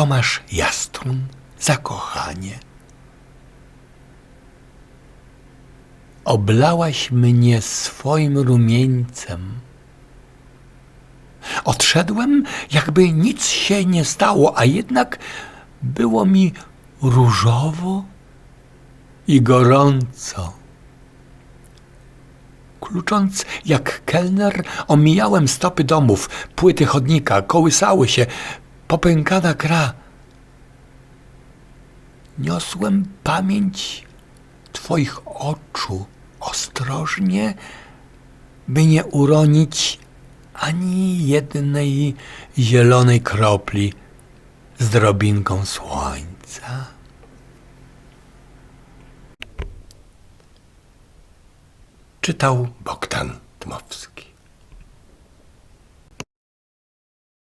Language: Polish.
Tomasz Jastrun, zakochanie. Oblałaś mnie swoim rumieńcem. Odszedłem, jakby nic się nie stało, a jednak było mi różowo i gorąco. Klucząc jak kelner, omijałem stopy domów, płyty chodnika, kołysały się, popękana kra. Niosłem pamięć Twoich oczu ostrożnie, by nie uronić ani jednej zielonej kropli z drobinką słońca. Czytał Bogdan Dmowski.